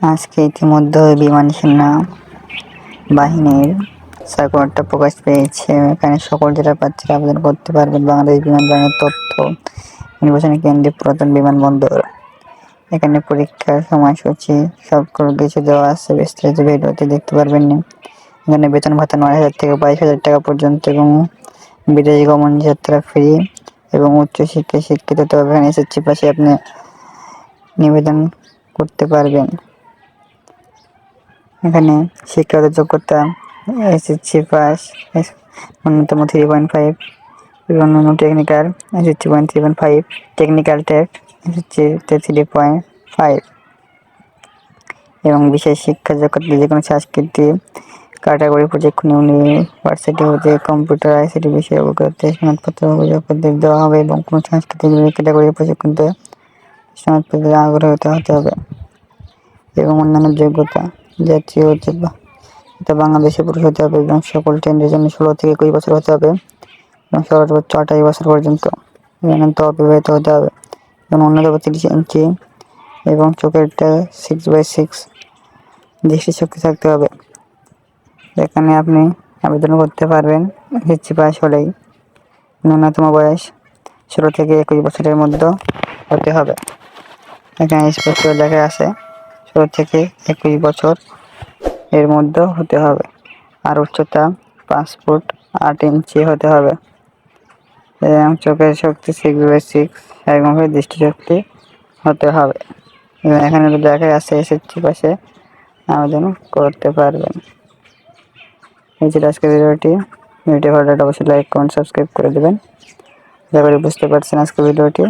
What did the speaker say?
আজকে ইতিমধ্যে বিমান সেনা বাহিনীর সার্কুলারটা প্রকাশ পেয়েছে। এখানে সকল জেলার প্রার্থীরা আবেদন করতে পারবেন। বাংলাদেশ বিমান বাহিনীর তথ্য, নির্বাচনী কেন্দ্রে পুরাতন বিমানবন্দর এখানে পরীক্ষার সময়সূচি সকল কিছু দেওয়া আছে। বিস্তারিত ভিডিওতে দেখতে পারবেন না। এখানে বেতন ভাতা নয় হাজার থেকে বাইশ হাজার টাকা পর্যন্ত এবং বিদেশ গমন যাত্রা ফ্রি এবং উচ্চশিক্ষায় শিক্ষিত। হতে হবে এখানে এসএসসি পাশে আপনি নিবেদন করতে পারবেন। এখানে শিক্ষাগত যোগ্যতা এসএসসি পাস ন্যূনতম থ্রি পয়েন্ট ফাইভ অন্যান্য technical SSC point three point five technical tech SSC three point five এবং বিশেষ শিক্ষা যোগ্যতা যে কোনো সংস্কৃতি ক্যাটাগরি প্রশিক্ষণ ইউনিভার্সিটি হতে কম্পিউটার আইসিটি বিষয়ে অভিজ্ঞতা সনদপত্র যোগ্যতা দেওয়া হবে এবং কোনো সাংস্কৃতিক ক্যাটাগরি প্রশিক্ষণ সনদপত্রে আগ্রহ হতে হবে এবং অন্যান্য যোগ্যতা। জাতীয় এটা বাংলাদেশে পুরুষ হতে হবে এবং সকল ট্রেন্ডের জন্য ষোলো থেকে একুশ বছর হতে হবে এবং সর্বোচ্চ আঠাশ বছর পর্যন্ত তো অবিবাহিত হতে হবে। এবং অন্যতম তিরিশ ইঞ্চি এবং চোখের চোখেরটা সিক্স বাই সিক্স দৃষ্টিশক্তি থাকতে হবে। এখানে আপনি আবেদন করতে পারবেন হিচ্ছি পাস হলেই ন্যূনতম বয়স ষোলো থেকে একুশ বছরের মধ্যে হতে হবে। এখানে স্পষ্ট লেখা আছে ষোলো থেকে একুশ বছর এর মধ্যে হতে হবে। আর উচ্চতা পাঁচ ফুট আট ইঞ্চি হতে হবে। এবং চোখের শক্তি সিক্স বাই সিক্স একভাবে দৃষ্টিশক্তি হতে হবে। এবং এখানে দেখা আছে এসএসসি পাশে আবেদন করতে পারবেন। এই ছিল আজকের ভিডিওটি। ভিডিও ভালো অবশ্যই লাইক কমেন্ট সাবস্ক্রাইব করে দেবেন। আশা বুঝতে পারছেন আজকের ভিডিওটি।